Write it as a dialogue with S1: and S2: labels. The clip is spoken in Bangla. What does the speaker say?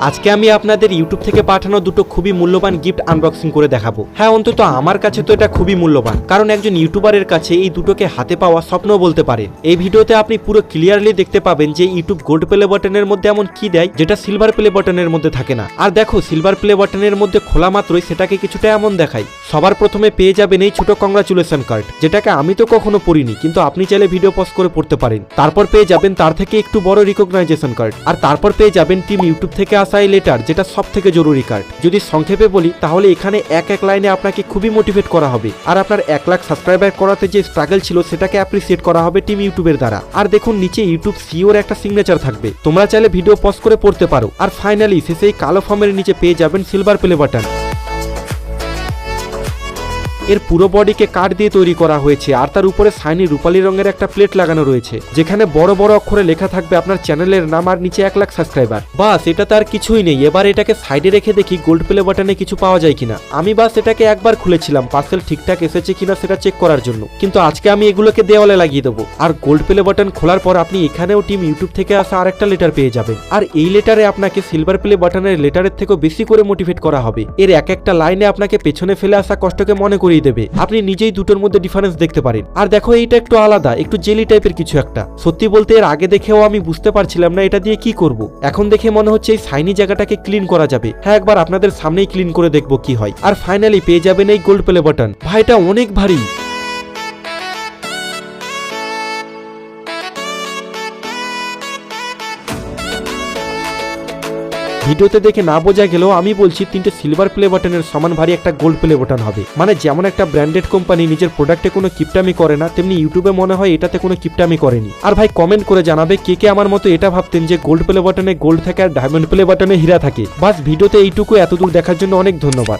S1: আজকে আমি আপনাদের ইউটিউব থেকে পাঠানো দুটো খুবই মূল্যবান গিফট আনবক্সিং করে দেখাবো। হ্যাঁ অন্তত আমার কাছে তো এটা খুবই মূল্যবান, কারণ একজন ইউটিউবারের কাছে এই দুটোকে হাতে পাওয়া স্বপ্ন বলতে পারেন এই ভিডিওতে আপনি পুরো ক্লিয়ারলি দেখতে পাবেন যে ইউটিউব গোল্ড প্লে বাটনের মধ্যে এমন কি দেয়, যেটা সিলভার প্লে বাটনের মধ্যে থাকে না। আর দেখো সিলভার প্লে বাটনের মধ্যে খোলা মাত্রই সেটাকে কিছুটা এমন দেখায়। সবার প্রথমে পেয়ে যাবেন এই ছোট কংগ্রাচুলেশন কার্ড যেটাকে আমি তো কখনো পড়িনি, কিন্তু আপনি চাইলে ভিডিও পজ করে পড়তে পারেন। তারপর পেয়ে যাবেন তার থেকে একটু বড় রিকগনাইজেশন কার্ড আর তারপর পেয়ে যাবেন টিম ইউটিউব থেকে এই লেটার যেটা সব থেকে জরুরি কার্ড যদি সংক্ষেপে বলি, তাহলে এখানে এক এক লাইনে আপনাকে খুবই মোটিভেট করা হবে। আর আপনার এক লাখ সাবস্ক্রাইবার করাতে যে স্ট্রাগল ছিল, সেটাকে অ্যাপ্রিসিয়েট করা হবে টিম ইউটিউবের দ্বারা। আর দেখুন, নিচে ইউটিউব সিওর একটা সিগনেচার থাকবে। তোমরা চাইলে ভিডিও পজ করে পড়তে পারো। আর ফাইনালি শেষে এই কালো ফর্মের নিচে পেয়ে যাবেন সিলভার প্লে বাটন এর পুরো বডিকে কাঠ দিয়ে তৈরি করা হয়েছে আর তার উপরে সাইনি রূপালী রঙের একটা প্লেট লাগানো রয়েছে, যেখানে বড় বড় অক্ষরে লেখা থাকবে আপনার চ্যানেলের নাম আর নিচে এক লাখ সাবস্ক্রাইবার। বাস, এটা তার কিছুই নেই। এবার এটাকে সাইডে রেখে দেখি গোল্ড প্লে বাটনে কিছু পাওয়া যায় কিনা। আমি বাস এটাকে একবার খুলেছিলাম, পার্সেল ঠিকঠাক এসেছে কিনা সেটা চেক করার জন্য। কিন্তু আজকে আমি এগুলোকে দেওয়ালে লাগিয়ে দেবো। আর গোল্ড প্লে বাটন খোলার পর আপনি এখানেও টিম ইউটিউব থেকে আসা আরেকটা লেটার পেয়ে যাবেন। আর এই লেটারে আপনাকে সিলভার প্লে বাটনের লেটারের থেকেও বেশি করে মোটিভেট করা হবে। এর এক একটা লাইনে আপনাকে পেছনে ফেলে আসা কষ্টকে মনে করিয়ে দেবে। আপনি নিজেই দুটোর মধ্যে ডিফারেন্স দেখতে পারেন। আর দেখো, এইটা একটু আলাদা, একটু জেলি টাইপের কিছু একটা। সত্যি বলতে, এর আগে দেখেও আমি বুঝতে পারছিলাম না এটা দিয়ে কি করব। এখন দেখে মনে হচ্ছে এই সাইনি জায়গাটাকে ক্লিন করা যাবে। হ্যাঁ একবার আপনাদের সামনেই ক্লিন করে দেখব কি হয়। আর ফাইনালি পেয়ে যাবেন এই গোল্ড প্লে বাটন ভাইটা অনেক ভারী। ভিডিওতে দেখে না বোঝা গেলেও আমি বলছি তিনটে সিলভার প্লে বাটনের সমান ভারী একটা গোল্ড প্লে বাটন হবে। মানে যেমন একটা ব্র্যান্ডেড কোম্পানি নিজের প্রোডাক্টে কোনো কিপটামি করে না, তেমনি ইউটিউবে মনে হয় এটাতে কোনো কিপটামি করেনি। আর ভাই কমেন্ট করে জানাবে কে কে আমার মতো এটা ভাবতেন যে গোল্ড প্লে বাটনে গোল্ড থাকে আর ডায়মন্ড প্লে বাটনে হীরা থাকে। বাস ভিডিওতে এইটুকু, এতদূর দেখার জন্য অনেক ধন্যবাদ।